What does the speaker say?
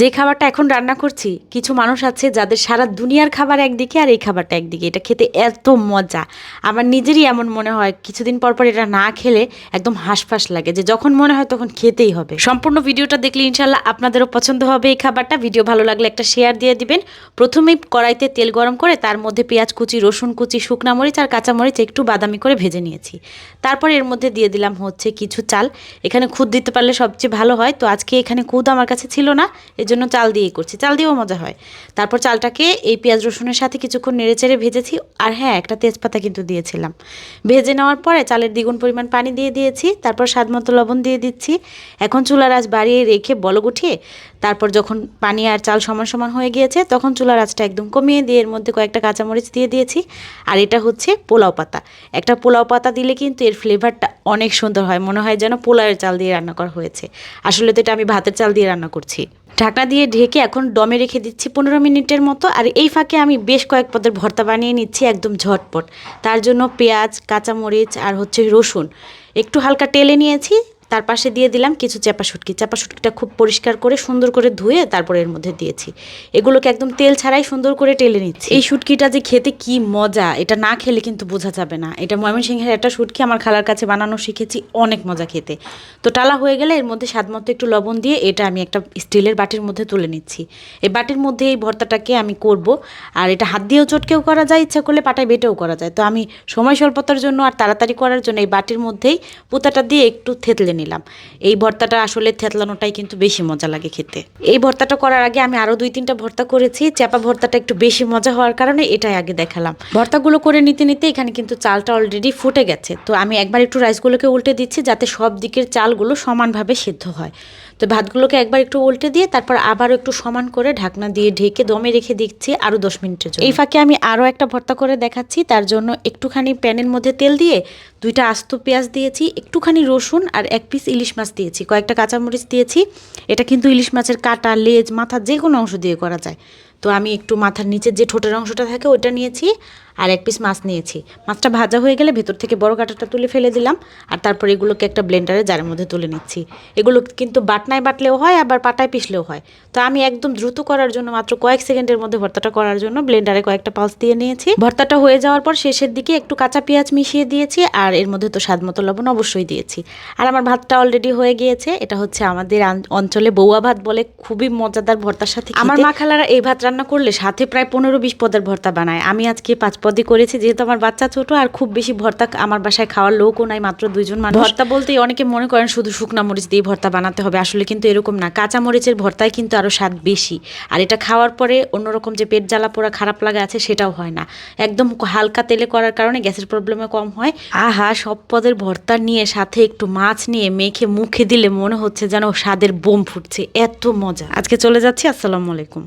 যে খাবারটা এখন রান্না করছি, কিছু মানুষ আছে যাদের সারা দুনিয়ার খাবার একদিকে আর এই খাবারটা একদিকে। এটা খেতে এত মজা। আমার নিজেরই এমন মনে হয়, কিছুদিন পর পর এটা না খেলে একদম হাঁসফাঁস লাগে, যে যখন মনে হয় তখন খেতেই হবে। সম্পূর্ণ ভিডিওটা দেখলে ইনশাল্লাহ আপনাদেরও পছন্দ হবে এই খাবারটা। ভিডিও ভালো লাগলে একটা শেয়ার দিয়ে দিবেন। প্রথমেই কড়াইতে তেল গরম করে তার মধ্যে পেঁয়াজ কুচি, রসুন কুচি, শুকনা মরিচ আর কাঁচা মরিচ একটু বাদামি করে ভেজে নিয়েছি। তারপর এর মধ্যে দিয়ে দিলাম হচ্ছে কিছু চাল। এখানে খুদ দিতে পারলে সবচেয়ে ভালো হয়। তো আজকে এখানে খুদ আমার কাছে ছিল না জন্য চাল দিয়েই করছি। চাল দিয়েও মজা হয়। তারপর চালটাকে এই পেঁয়াজ রসুনের সাথে কিছুক্ষণ নেড়ে চেড়ে ভেজেছি। আর হ্যাঁ একটা তেজপাতা কিন্তু দিয়েছিলাম। ভেজে নেওয়ার পরে চালের দ্বিগুণ পরিমাণ পানি দিয়ে দিয়েছি। তারপর স্বাদ মতো লবণ দিয়ে দিচ্ছি। এখন চুলার আঁচ বাড়িয়ে রেখে বলক উঠিয়ে তারপর যখন পানি আর চাল সমান সমান হয়ে গিয়েছে, তখন চুলার আঁচটা একদম কমিয়ে দিয়ে এর মধ্যে কয়েকটা কাঁচামরিচ দিয়ে দিয়েছি। আর এটা হচ্ছে পোলাও পাতা। একটা পোলাও পাতা দিলে কিন্তু এর ফ্লেভারটা অনেক সুন্দর হয়। মনে হয় যেন পোলাওয়ের চাল দিয়ে রান্না করা হয়েছে। আসলে তো এটা আমি ভাতের চাল দিয়ে রান্না করছি। ঢাকনা দিয়ে ঢেকে এখন ডমে রেখে দিচ্ছি পনেরো মিনিটের মতো, আর এই ফাঁকে আমি বেশ কয়েক পদের ভর্তা বানিয়ে নিচ্ছি একদম ঝটপট। তার জন্য পেঁয়াজ, কাঁচামরিচ আর হচ্ছে রসুন। একটু হালকা টেলে নিয়েছি তার পাশে দিয়ে দিলাম কিছু চাপা শুটকি। চাপা শুটকিটা খুব পরিষ্কার করে সুন্দর করে ধুয়ে তারপরে এর মধ্যে দিয়েছি। এগুলোকে একদম তেল ছাড়াই সুন্দর করে টেলে নিচ্ছি। এই শুটকিটা যে খেতে কি মজা, এটা না খেলে কিন্তু বোঝা যাবে না। এটা ময়মনসিংহের একটা শুটকি, আমার খালার কাছে বানানো শিখেছি, অনেক মজা খেতে। তো টালা হয়ে গেলে এর মধ্যে স্বাদ মতো একটু লবণ দিয়ে এটা আমি একটা স্টিলের বাটির মধ্যে তুলে নিচ্ছি। এই বাটির মধ্যে এই ভর্তাটাকে আমি করব। আর এটা হাত দিয়েও চটকেও করা যায়, ইচ্ছা করলে পাটায় বেটেও করা যায়। তো আমি সময় স্বল্পতার জন্য আর তাড়াতাড়ি করার জন্য এই বাটির মধ্যেই পুতাটা দিয়ে একটু থেতলে নিলাম। এই ভর্তাটা আসলে থেতলানোটাই কিন্তু বেশি মজা লাগে খেতে। এই ভর্তাটা করার আগে আমি আরও দুই তিনটা ভর্তা করেছি চাপা ভর্তাটা একটু বেশি মজা হওয়ার কারণে এটাই আগে দেখালাম। ভর্তাগুলো করে নিতে নিতে এখানে কিন্তু চালটা অলরেডি ফুটে গেছে। তো আমি একবার একটু রাইসগুলোকে উল্টে দিচ্ছি যাতে সব দিকের চালগুলো সমানভাবে সিদ্ধ হয়। তো ভাতগুলোকে একবার একটু উল্টে দিয়ে তারপর আবারও একটু সমান করে ঢাকনা দিয়ে ঢেকে দমে রেখে দিচ্ছি আরও দশ মিনিটের জন্য। এই ফাঁকে আমি আরও একটা ভর্তা করে দেখাচ্ছি, তার জন্য একটুখানি প্যানের মধ্যে তেল দিয়ে দুইটা আস্ত পেঁয়াজ দিয়েছি, একটুখানি রসুন আর এক পিস ইলিশ মাছ দিয়েছি, কয়েকটা কাঁচামরিচ দিয়েছি। এটা কিন্তু ইলিশ মাছের কাটা, লেজ, মাথা যে কোনো অংশ দিয়ে করা যায়। তো আমি একটু মাথার নিচের যে ঠোঁটের অংশটা থাকে ওইটা নিয়েছি আর এক পিস মাছ নিয়েছি। মাছটা ভাজা হয়ে গেলে ভেতর থেকে বড় কাঁটাটা তুলে ফেলে দিলাম আর তারপর এগুলোকে একটা ব্লেন্ডারে জারের মধ্যে তুলে নিচ্ছি। এগুলো কিন্তু বাটনায় বাটলেও হয়, আবার পাটায় পিষলেও হয়। তো আমি একদম দ্রুত করার জন্য মাত্র কয়েক সেকেন্ডের মধ্যে ভর্তাটা করার জন্য ব্লেন্ডারে কয়েকটা পালস দিয়ে নিয়েছি। ভর্তাটা হয়ে যাওয়ার পর শেষের দিকে একটু কাঁচা পেঁয়াজ মিশিয়ে দিয়েছি আর এর মধ্যে তো স্বাদ মতো লবণ অবশ্যই দিয়েছি। আর আমার ভাতটা অলরেডি হয়ে গিয়েছে, এটা হচ্ছে আমাদের অঞ্চলে বৌয়া ভাত বলে খুবই মজাদার ভর্তার সাথে আমার মা খালারা এই ভাত রান্না করলে সাথে প্রায় পনেরো বিশ পদের ভর্তা বানায়। আমি আজকে পাঁচ পদই করেছি যেহেতু আমার বাচ্চা ছোট আর খুব বেশি ভর্তা আমার বাসায় খাওয়ার লোকও নাই মাত্র দুইজন মানুষ। ভর্তা বলতেই অনেকে মনে করেন শুধু শুকনা মরিচ দিয়ে ভর্তা বানাতে হবে আসলে কিন্তু এরকম না। কাঁচা মরিচের ভর্তায় কিন্তু আরও স্বাদ বেশি। আর এটা খাওয়ার পরে অন্যরকম যে পেট জ্বালা পোড়া খারাপ লাগা আছে সেটাও হয় না। একদম হালকা তেলে করার কারণে গ্যাসের প্রবলেমও কম হয়। আহা সব পদের ভর্তা নিয়ে সাথে একটু মাছ নিয়ে মেখে মুখে দিলে মনে হচ্ছে যেন স্বাদের বোম ফুটছে। এত মজা। আজকে চলে যাচ্ছি আসসালামু আলাইকুম।